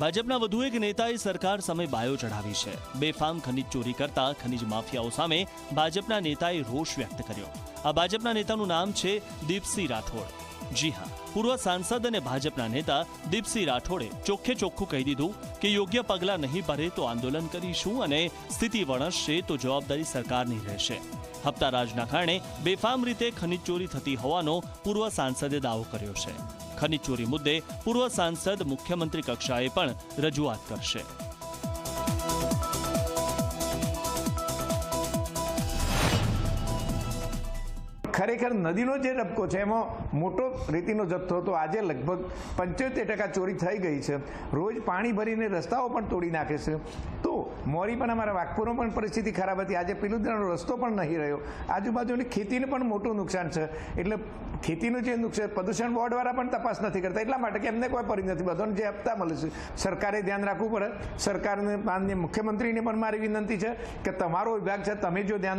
ભાજપના વધુ એક નેતાએ સરકાર સામે બાયો ચઢાવી છે. બેફામ ખનીજ ચોરી કરતા ખનીજ માફિયાઓ સામે ભાજપના નેતાએ રોષ વ્યક્ત કર્યો. આ ભાજપના નેતાનું નામ છે દીપસિંહ રાઠોડ. જી હા, પૂર્વ સાંસદ અને ભાજપના નેતા દીપસિંહ રાઠોડે ચોખ્ખે ચોખ્ખું કહી દીધું કે યોગ્ય પગલાં નહીં ભરે તો આંદોલન કરીશું અને સ્થિતિ વણસશે તો જવાબદારી સરકારની રહેશે. હપ્તા રાજના કારણે બેફામ રીતે ખનીજ ચોરી થતી હોવાનો પૂર્વ સાંસદે દાવો કર્યો છે. ખનીજ ચોરી મુદ્દે પૂર્વ સાંસદ મુખ્યમંત્રી કક્ષાએ પણ રજૂઆત કરશે. ખરેખર નદીનો જે રબકો છે, એમાં મોટો રેતીનો જથ્થો હતો. આજે લગભગ પંચોતેર ટકા ચોરી થઈ ગઈ છે. રોજ પાણી ભરીને રસ્તાઓ પણ તોડી નાખે છે. તો મોરી પણ અમારા વાઘપુરમાં પણ પરિસ્થિતિ ખરાબ હતી. આજે પીલુદરાનો રસ્તો પણ નહીં રહ્યો. આજુબાજુની ખેતીને પણ મોટું નુકસાન છે. એટલે ખેતીનું જે નુકસાન, પ્રદૂષણ બોર્ડવાળા પણ તપાસ નથી કરતા. એટલા માટે કે એમને કોઈ પરી નથી. બધાને જે હપ્તા મળે છે. સરકારે ધ્યાન રાખવું પડે. સરકારને, માન્ય મુખ્યમંત્રીને પણ મારી વિનંતી છે કે તમારો વિભાગ છે, તમે જો ધ્યાન